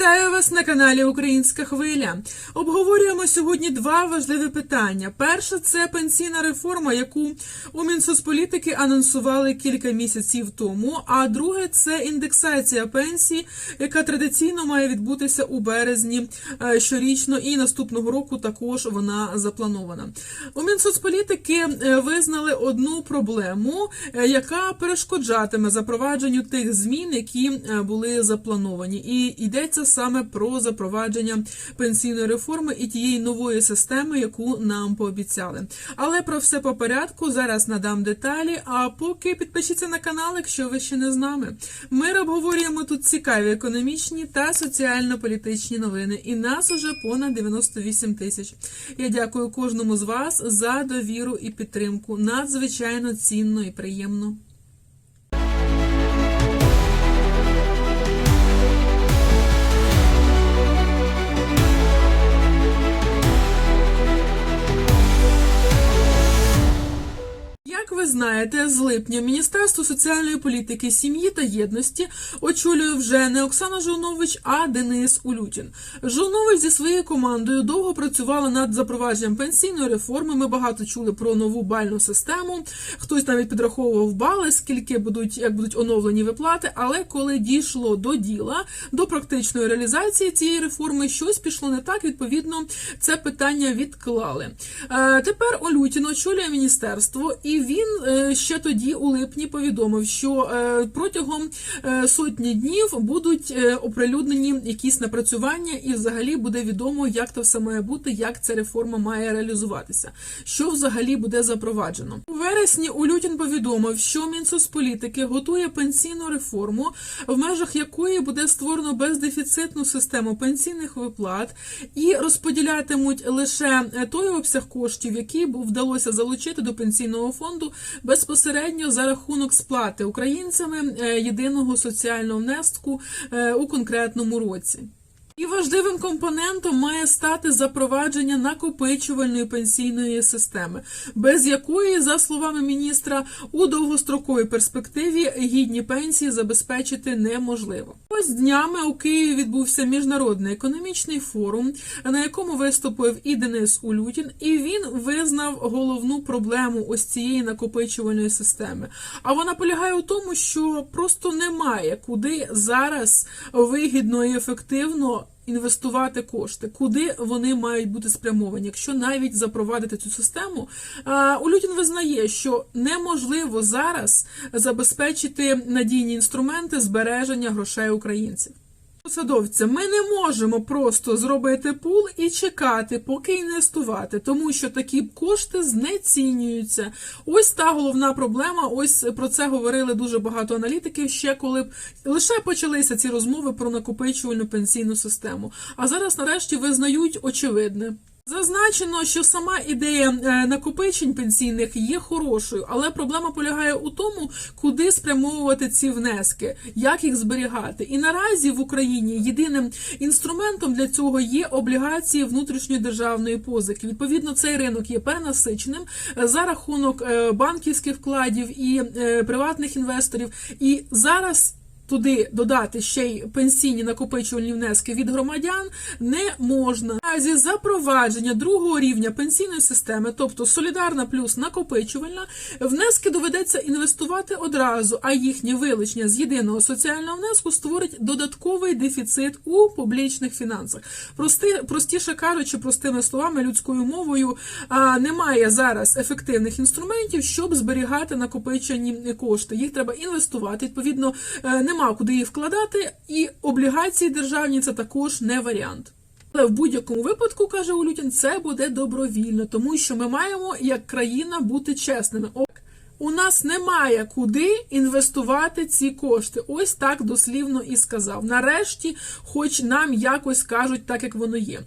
Вітаю вас на каналі Українська Хвиля. Обговорюємо сьогодні два важливі питання. Перше це пенсійна реформа, яку у Мінсоцполітики анонсували кілька місяців тому. А друге це індексація пенсій, яка традиційно має відбутися у березні е, щорічно, і наступного року також вона запланована. У Мінсоцполітики е, визнали одну проблему, е, яка перешкоджатиме запровадженню тих змін, які були заплановані. І йдеться саме про запровадження пенсійної реформи і тієї нової системи, яку нам пообіцяли. Але про все по порядку зараз надам деталі. А поки підпишіться на канал, якщо ви ще не з нами. Ми обговорюємо тут цікаві економічні та соціально-політичні новини. І нас уже понад 98 тисяч. Я дякую кожному з вас за довіру і підтримку. Надзвичайно цінно і приємно. Ви знаєте, з липня Міністерство соціальної політики, сім'ї та єдності очолює вже не Оксана Жолнович, а Денис Улютін. Жолнович зі своєю командою довго працювала над запровадженням пенсійної реформи. Ми багато чули про нову бальну систему. Хтось навіть підраховував бали, скільки будуть як будуть оновлені виплати. Але коли дійшло до діла, до практичної реалізації цієї реформи, щось пішло не так. Відповідно, це питання відклали. Е, тепер Улютін очолює міністерство, і він ще тоді, у липні, повідомив, що е, протягом е, сотні днів будуть е, оприлюднені якісь напрацювання, і взагалі буде відомо, як це все має бути, як ця реформа має реалізуватися, що взагалі буде запроваджено. У вересні Улютін повідомив, що Мінсоцполітики готує пенсійну реформу, в межах якої буде створено бездефіцитну систему пенсійних виплат і розподілятимуть лише е, той обсяг коштів, який вдалося залучити до пенсійного фонду безпосередньо за рахунок сплати українцями е, єдиного соціального внеску е, у конкретному році. І важливим компонентом має стати запровадження накопичувальної пенсійної системи, без якої, за словами міністра, у довгостроковій перспективі гідні пенсії забезпечити неможливо. Ось днями у Києві відбувся міжнародний економічний форум, на якому виступив і Денис Улютін, і він визнав головну проблему ось цієї накопичувальної системи. А вона полягає у тому, що просто немає куди зараз вигідно і ефективно інвестувати кошти, куди вони мають бути спрямовані. Якщо навіть запровадити цю систему, Улютін визнає, що неможливо зараз забезпечити надійні інструменти збереження грошей українців. Посадовця, ми не можемо просто зробити пул і чекати, поки інвестувати, тому що такі кошти знецінюються. Ось та головна проблема. Ось про це говорили дуже багато аналітиків ще коли б лише почалися ці розмови про накопичувальну пенсійну систему. А зараз, нарешті, визнають очевидне. Зазначено, що сама ідея е, накопичень пенсійних є хорошою, але проблема полягає у тому, куди спрямовувати ці внески, як їх зберігати. І наразі в Україні єдиним інструментом для цього є облігації внутрішньої державної позики. Відповідно, цей ринок є перенасиченим е, за рахунок е, банківських вкладів і приватних інвесторів. І зараз туди додати ще й пенсійні накопичувальні внески від громадян не можна. Разі запровадження другого рівня пенсійної системи, тобто солідарна плюс накопичувальна, внески доведеться інвестувати одразу, а їхнє вилучення з єдиного соціального внеску створить додатковий дефіцит у публічних фінансах. Прости, простіше кажучи, простими словами, людською мовою немає зараз ефективних інструментів, щоб зберігати накопичені кошти. Їх треба інвестувати. Відповідно, е, немає нема куди її вкладати, і облігації державні це також не варіант. Але в будь-якому випадку, каже Улютін, це буде добровільно, тому що ми маємо як країна бути чесними. У нас немає куди інвестувати ці кошти. Ось так дослівно і сказав. Нарешті, хоч нам якось кажуть, так як воно є.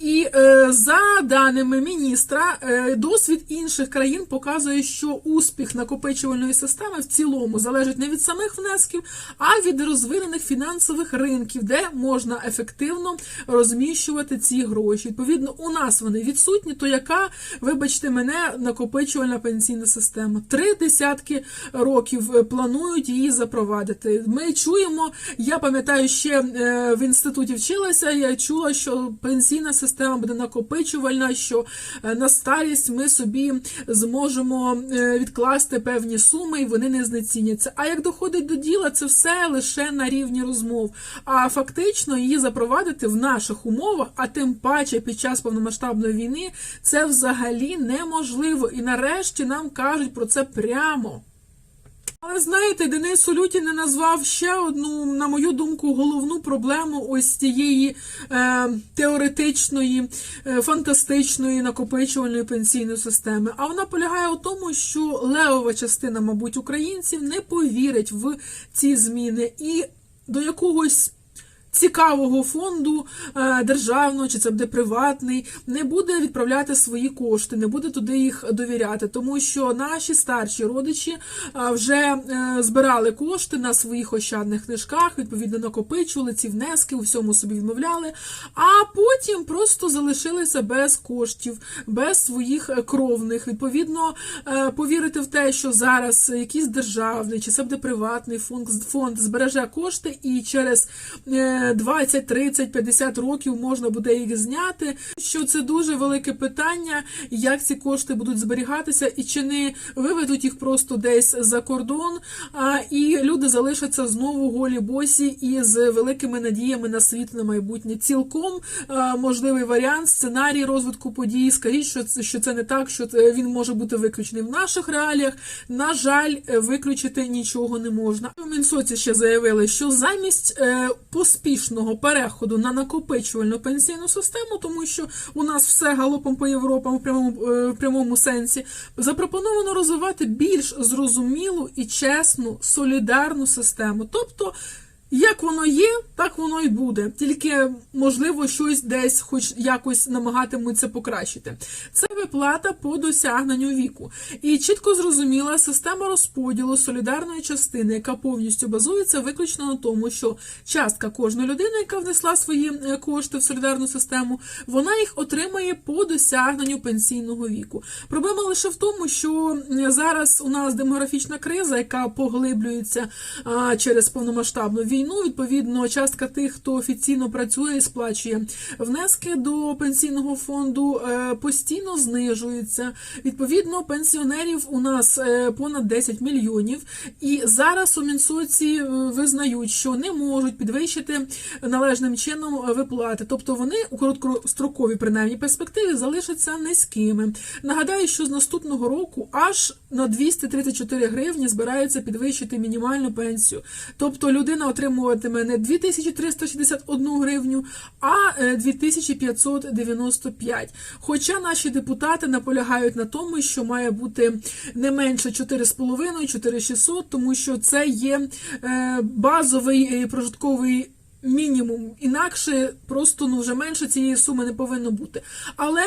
І е, за даними міністра, е, досвід інших країн показує, що успіх накопичувальної системи в цілому залежить не від самих внесків, а від розвинених фінансових ринків, де можна ефективно розміщувати ці гроші. Відповідно, у нас вони відсутні. То яка, вибачте мене, накопичувальна пенсійна система? Три десятки років е, планують її запровадити. Ми чуємо, я пам'ятаю, ще е, в інституті вчилася. Я чула, що пенсійна система буде накопичувальна, що е, на старість ми собі зможемо відкласти певні суми, і вони не знеціняться. А як доходить до діла, це все лише на рівні розмов. А фактично її запровадити в наших умовах, а тим паче під час повномасштабної війни, це взагалі неможливо. І нарешті нам кажуть про це. Але знаєте, Денис Улютін не назвав ще одну, на мою думку, головну проблему ось цієї е, теоретичної, е, фантастичної накопичувальної пенсійної системи. А вона полягає у тому, що левова частина, мабуть, українців не повірить в ці зміни і до якогось. Цікавого фонду е, державного чи це буде приватний, не буде відправляти свої кошти, не буде туди їх довіряти, тому що наші старші родичі е, вже е, збирали кошти на своїх ощадних книжках, відповідно накопичували ці внески, у всьому собі відмовляли, а потім просто залишилися без коштів, без своїх кровних. Відповідно, повірити в те, що зараз якийсь державний чи це буде приватний фонд, фонд збереже кошти і через. Е, 20, 30, 50 років можна буде їх зняти. Що це дуже велике питання, як ці кошти будуть зберігатися, і чи не виведуть їх просто десь за кордон, а, і люди залишаться знову голі босі і з великими надіями на світле майбутнє. Цілком можливий варіант, сценарій розвитку подій. Скажіть, що це, що це не так, що він може бути виключений в наших реаліях. На жаль, виключити нічого не можна. У Мінсоці ще заявили, що замість е, поспішного переходу на накопичувальну пенсійну систему, тому що у нас все галопом по Європам в прямому, е, в прямому сенсі, запропоновано розвивати більш зрозумілу і чесну солідарну систему. Тобто, як воно є, так воно і буде. Тільки можливо щось десь, хоч якось намагатимуться покращити. Це виплата по досягненню віку. І чітко зрозуміла система розподілу солідарної частини, яка повністю базується виключно на тому, що частка кожної людини, яка внесла свої е, кошти в солідарну систему, вона їх отримає по досягненню пенсійного віку. Проблема лише в тому, що зараз у нас демографічна криза, яка поглиблюється через повномасштабну війну. Відповідно, частка тих, хто офіційно працює і сплачує внески до пенсійного фонду, е, постійно знижується. Відповідно, пенсіонерів у нас е, понад 10 мільйонів. І зараз у Мінсоці е, визнають, що не можуть підвищити належним чином виплати. Тобто вони у короткостроковій принаймні перспективі залишаться низькими. Нагадаю, що з наступного року аж на 234 гривні збираються підвищити мінімальну пенсію. Тобто людина отримуватиме не 2361 гривню, а е, 2595. Хоча наші депутати наполягають на тому, що має бути не менше 4,5, 4600, тому що це є е, базовий е, прожитковий мінімум. Інакше просто ну вже менше цієї суми не повинно бути. Але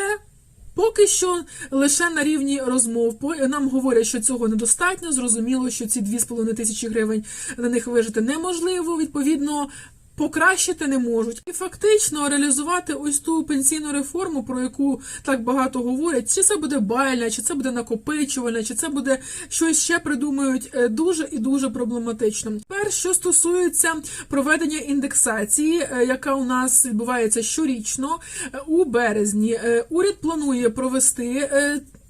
Поки що лише на рівні розмов нам говорять, що цього недостатньо. Зрозуміло, що ці 2,5 тисячі гривень на них вижити неможливо. Відповідно, покращити не можуть. І фактично реалізувати ось ту пенсійну реформу, про яку так багато говорять, чи це буде бальна, чи це буде накопичувальна, чи це буде щось ще придумають е, дуже і дуже проблематично. Тепер, що стосується проведення індексації, е, яка у нас відбувається щорічно е, у березні, уряд планує провести.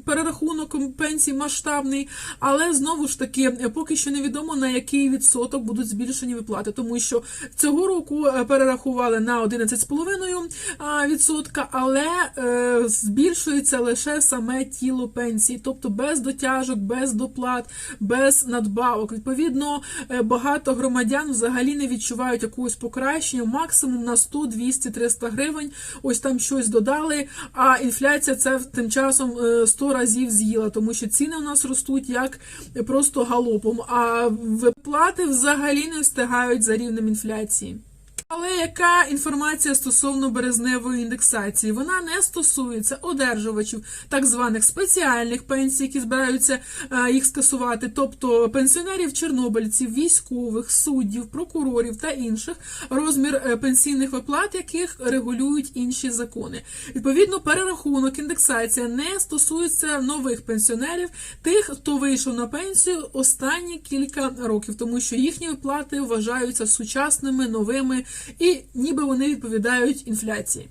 Перерахунок пенсій масштабний, але знову ж таки поки що невідомо на який відсоток будуть збільшені виплати, тому що цього року е, перерахували на 11,5 а, відсотка, але е, збільшується лише саме тіло пенсії, тобто без дотяжок, без доплат, без надбавок. Відповідно, е, багато громадян взагалі не відчувають якогось покращення, максимум на 100, 200, 300 гривень. Ось там щось додали. А інфляція це тим часом е, 100 разів з'їла, тому що ціни у нас ростуть як просто галопом, а виплати взагалі не встигають за рівнем інфляції. Але яка інформація стосовно березневої індексації? Вона не стосується одержувачів так званих спеціальних пенсій, які збираються е, їх скасувати, тобто пенсіонерів, чорнобильців, військових, суддів, прокурорів та інших, розмір е, пенсійних виплат, яких регулюють інші закони. Відповідно, перерахунок, індексація не стосується нових пенсіонерів, тих, хто вийшов на пенсію останні кілька років, тому що їхні виплати вважаються сучасними, новими і ніби вони відповідають інфляції.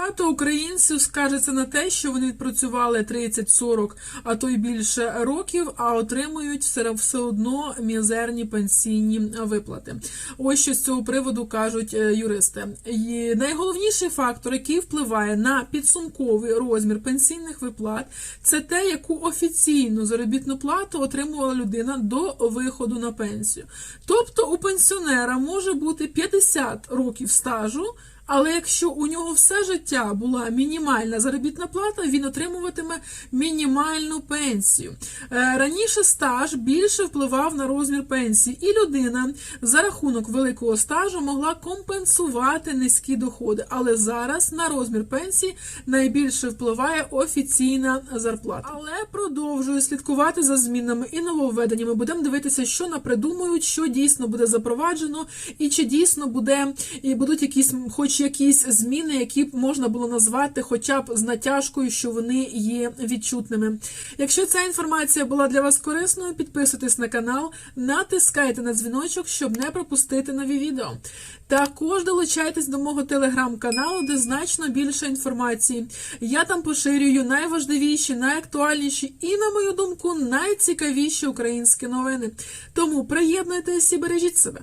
Багато українців скаржаться на те, що вони відпрацювали 30-40, а то й більше років, а отримують все, все одно мізерні пенсійні виплати. Ось що з цього приводу кажуть е, юристи. І найголовніший фактор, який впливає на підсумковий розмір пенсійних виплат, це те, яку офіційну заробітну плату отримувала людина до виходу на пенсію. Тобто у пенсіонера може бути 50 років стажу. Але якщо у нього все життя була мінімальна заробітна плата, він отримуватиме мінімальну пенсію. Е, Раніше стаж більше впливав на розмір пенсії, і людина за рахунок великого стажу могла компенсувати низькі доходи. Але зараз на розмір пенсії найбільше впливає офіційна зарплата. Але продовжую слідкувати за змінами і нововведеннями. Будемо дивитися, що напридумують, що дійсно буде запроваджено, і чи дійсно буде і будуть якісь, якісь зміни, які б можна було назвати, хоча б з натяжкою, що вони є відчутними. Якщо ця інформація була для вас корисною, підписуйтесь на канал, натискайте на дзвіночок, щоб не пропустити нові відео. Також долучайтесь до мого телеграм-каналу, де значно більше інформації. Я там поширюю найважливіші, найактуальніші і, на мою думку, найцікавіші українські новини. Тому приєднуйтесь і бережіть себе.